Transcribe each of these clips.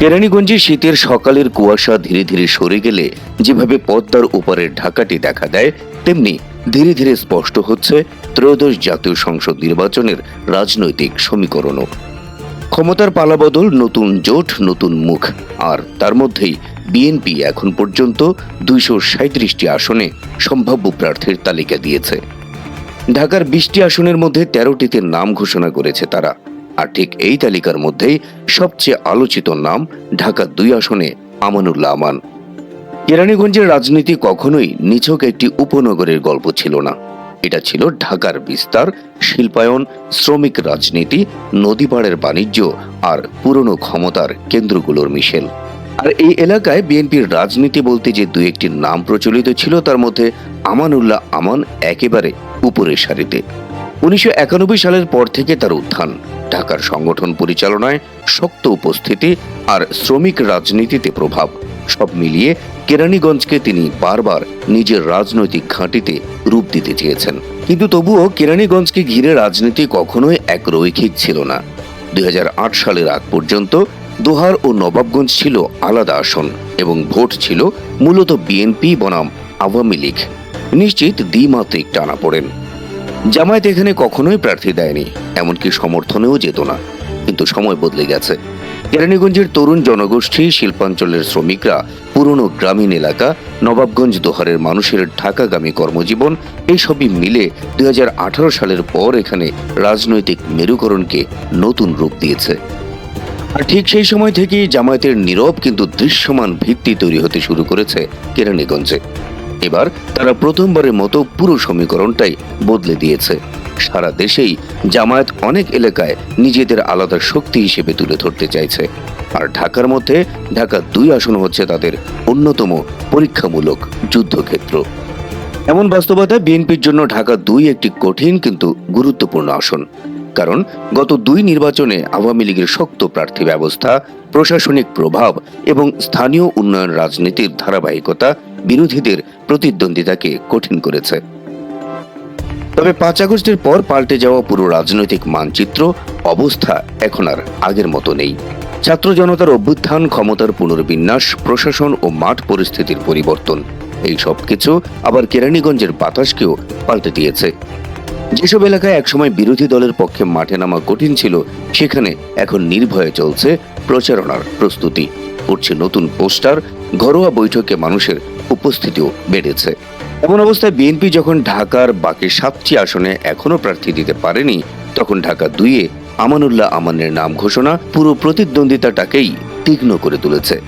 কেরানীগঞ্জে শীতের সকালের কুয়াশা ধীরে ধীরে সরে গেলে যেভাবে পদ্মার উপরের ঢাকাটি দেখা দেয়, তেমনি ধীরে ধীরে স্পষ্ট হচ্ছে ত্রয়োদশ জাতীয় সংসদ নির্বাচনের রাজনৈতিক সমীকরণও। ক্ষমতার পালাবদল, নতুন জোট, নতুন মুখ, আর তার মধ্যেই বিএনপি এখন পর্যন্ত দুইশো সাঁত্রিশটি আসনে সম্ভাব্য প্রার্থীর তালিকা দিয়েছে। ঢাকার বিশটি আসনের মধ্যে তেরোটিতে নাম ঘোষণা করেছে তারা। আর ঠিক এই তালিকার মধ্যেই সবচেয়ে আলোচিত নাম ঢাকা দুই আসনে আমানুল্লাহ আমান। কেরানীগঞ্জের রাজনীতি কখনোই নিছক একটি উপনগরের গল্প ছিল না। এটা ছিল ঢাকার বিস্তার, শিল্পায়ন, শ্রমিক রাজনীতি, নদীপাড়ের বাণিজ্য আর পুরনো ক্ষমতার কেন্দ্রগুলোর মিশেল। আর এই এলাকায় বিএনপির রাজনীতি বলতে যে দু একটি নাম প্রচলিত ছিল, তার মধ্যে আমানুল্লাহ আমান একেবারে উপরের সারিতে। উনিশশো একানব্বই সালের পর থেকে তার উত্থান। ঢাকার সংগঠন পরিচালনায় শক্ত উপস্থিতি আর শ্রমিক রাজনীতিতে প্রভাব। সব মিলিয়ে কেরানীগঞ্জকে তিনি বারবার নিজের রাজনৈতিক ঘাঁটিতে রূপ দিতে চেয়েছেন। কিন্তু তবুও কেরানীগঞ্জকে ঘিরে রাজনীতি কখনোই এক রৈখিক ছিল না। দুই হাজার আট সালের আগ পর্যন্ত দোহার ও নবাবগঞ্জ ছিল আলাদা আসন এবং ভোট ছিল মূলত বিএনপি বনাম আওয়ামী লীগ। নিশ্চিত দ্বিমাত্রিক টানা পড়েন। জামায়াত এখানে কখনোই প্রার্থী দেয়নি, এমনকি সমর্থনেও যেত না। কিন্তু সময় বদলে গেছে। কেরানীগঞ্জের তরুণ জনগোষ্ঠী, শিল্পাঞ্চলের শ্রমিকরা, পুরনো গ্রামীণ এলাকা, নবাবগঞ্জ দোহারের মানুষের ঢাকাগামী কর্মজীবন এইসবই মিলে দুই হাজার আঠারো সালের পর এখানে রাজনৈতিক মেরুকরণকে নতুন রূপ দিয়েছে। আর ঠিক সেই সময় থেকেই জামায়াতের নীরব কিন্তু দৃশ্যমান ভিত্তি তৈরি হতে শুরু করেছে কেরানীগঞ্জে। এবার তারা প্রথমবারের মতো পুরো সমীকরণটাই বদলে দিয়েছে। সারা দেশেই জামায়াত অনেক এলাকায় নিজেদের আলাদা শক্তি হিসেবে তুলে ধরতে চাইছে। আর ঢাকার মধ্যে ঢাকা দুই আসন হচ্ছে তাদের অন্যতম পরীক্ষামূলক যুদ্ধক্ষেত্র। এমন বাস্তবতায় বিএনপির জন্য ঢাকা দুই একটি কঠিন কিন্তু গুরুত্বপূর্ণ আসন। কারণ গত দুই নির্বাচনে আওয়ামী লীগের শক্ত প্রার্থী ব্যবস্থা, প্রশাসনিক প্রভাব এবং স্থানীয় উন্নয়ন রাজনীতির ধারাবাহিকতা বিরোধীদের প্রতিদ্বন্দ্বিতাকে কঠিন করেছে। তবে পাঁচ আগস্টের পর পাল্টে যাওয়া পুরো রাজনৈতিক মানচিত্র, অবস্থা এখন আর আগের মতো নেই। ছাত্র জনতার অভ্যুত্থান, ক্ষমতার পুনর্বিন্যাস, প্রশাসন ও মাঠ পরিস্থিতির পরিবর্তন, এই সব কিছু আবার কেরানীগঞ্জের বাতাসকেও পাল্টে দিয়েছে। যেসব এলাকায় একসময় বিরোধী দলের পক্ষে মাঠে নামা কঠিন ছিল, সেখানে এখন নির্ভয়ে চলছে প্রচারণার প্রস্তুতি। উঠছে নতুন পোস্টার ঘরোয়া বৈঠকে মানুষের উপস্থিতিও বেড়েছে। এমন অবস্থায় বিএনপি যখন ঢাকার বাকি সাতটি আসনে এখনও প্রার্থী দিতে পারেনি, তখন ঢাকা দুইয়ে আমানুল্লাহ আমানের নাম ঘোষণা পুরো প্রতিদ্বন্দ্বিতাটাকেই তীক্ষ্ণ করে তুলেছে।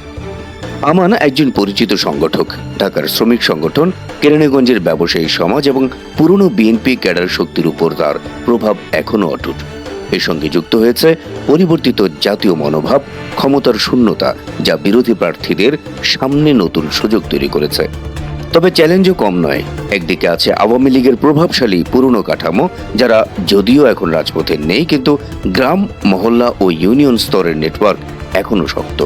আমান একজন পরিচিত সংগঠক, ঢাকার শ্রমিক সংগঠন, কেরানীগঞ্জের ব্যবসায়ী সমাজ এবং পুরনো বিএনপি ক্যাডার শক্তির উপর তার প্রভাব এখনও অটুট। এর সঙ্গে যুক্ত হয়েছে পরিবর্তিত জাতীয় মনোভাব, ক্ষমতার শূন্যতা, যা বিরোধী প্রার্থীদের সামনে নতুন সুযোগ তৈরি করেছে। তবে চ্যালেঞ্জও কম নয়, একদিকে আছে আওয়ামী লীগের প্রভাবশালী পুরনো কাঠামো, যারা যদিও এখন রাজপথে নেই, কিন্তু গ্রাম, মহল্লা ও ইউনিয়ন স্তরের নেটওয়ার্ক এখনও শক্ত।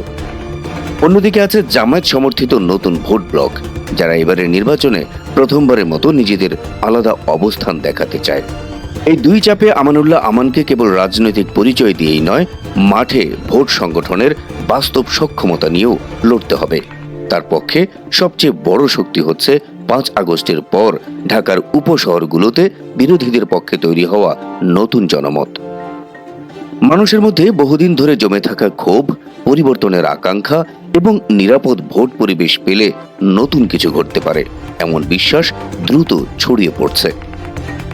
অন্যদিকে আছে জামায়াত সমর্থিত নতুন ভোট ব্লক, যারা এবারের নির্বাচনে প্রথমবারের মতো নিজেদের আলাদা অবস্থান দেখাতে চায়। এই দুই চাপে আমানুল্লাহ আমানকে কেবল রাজনৈতিক পরিচয় দিয়েই নয়, মাঠে ভোট সংগঠনের বাস্তব সক্ষমতা নিয়েও লড়তে হবে। তার পক্ষে সবচেয়ে বড় শক্তি হচ্ছে পাঁচ আগস্টের পর ঢাকার উপশহরগুলোতে বিরোধীদের পক্ষে তৈরি হওয়া নতুন জনমত। মানুষের মধ্যে বহুদিন ধরে জমে থাকা ক্ষোভ, পরিবর্তনের আকাঙ্ক্ষা এবং নিরাপদ ভোট পরিবেশ পেলে নতুন কিছু ঘটতে পারে, এমন বিশ্বাস দ্রুত ছড়িয়ে পড়ছে।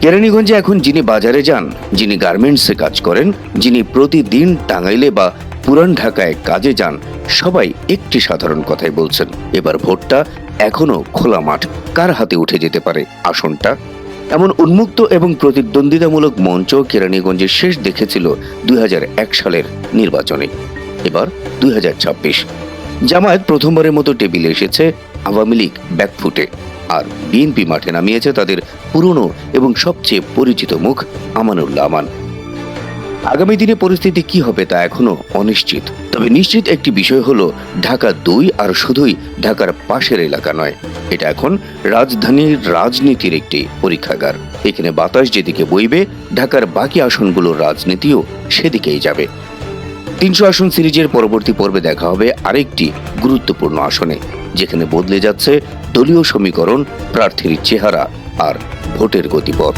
কেরানীগঞ্জে এখন যিনি বাজারে যান, যিনি গার্মেন্টসে কাজ করেন, যিনি প্রতিদিন টাঙ্গাইলে বা পুরান ঢাকায় কাজে যান, সবাই একটি সাধারণ কথাই বলছেন, এবার ভোটটা এখনও খোলা মাঠ, কার হাতে উঠে যেতে পারে আসনটা? এমন উন্মুক্ত এবং প্রতিদ্বন্দ্বিতামূলক মঞ্চ কেরানীগঞ্জে শেষ দেখেছিল দুই হাজার এক সালের নির্বাচনে। এবার দুই হাজার ছাব্বিশ। জামায়াত প্রথমবারের মতো টেবিলে এসেছে আওয়ামী লীগ ব্যাকফুটে। আর বিএনপি মাঠে নামিয়েছে তাদের পুরনো এবং সবচেয়ে পরিচিত মুখ আমানুল্লাহ আমান। আগামী দিনে পরিস্থিতি কি হবে তা এখনও অনিশ্চিত। তবে নিশ্চিত একটি বিষয় হলো, ঢাকা দুই আর শুধুই ঢাকার পাশের এলাকা নয়। এটা এখন রাজধানীর রাজনীতির একটি পরীক্ষাগার। এখানে বাতাস যেদিকে বইবে, ঢাকার বাকি আসনগুলোর রাজনীতিও সেদিকেই যাবে। তিনশো আসন সিরিজের পরবর্তী পর্বে দেখা হবে আরেকটি গুরুত্বপূর্ণ আসনে। যেখানে বদলে যাচ্ছে দলীয় সমীকরণ প্রার্থীর চেহারা আর ভোটের গতিপথ।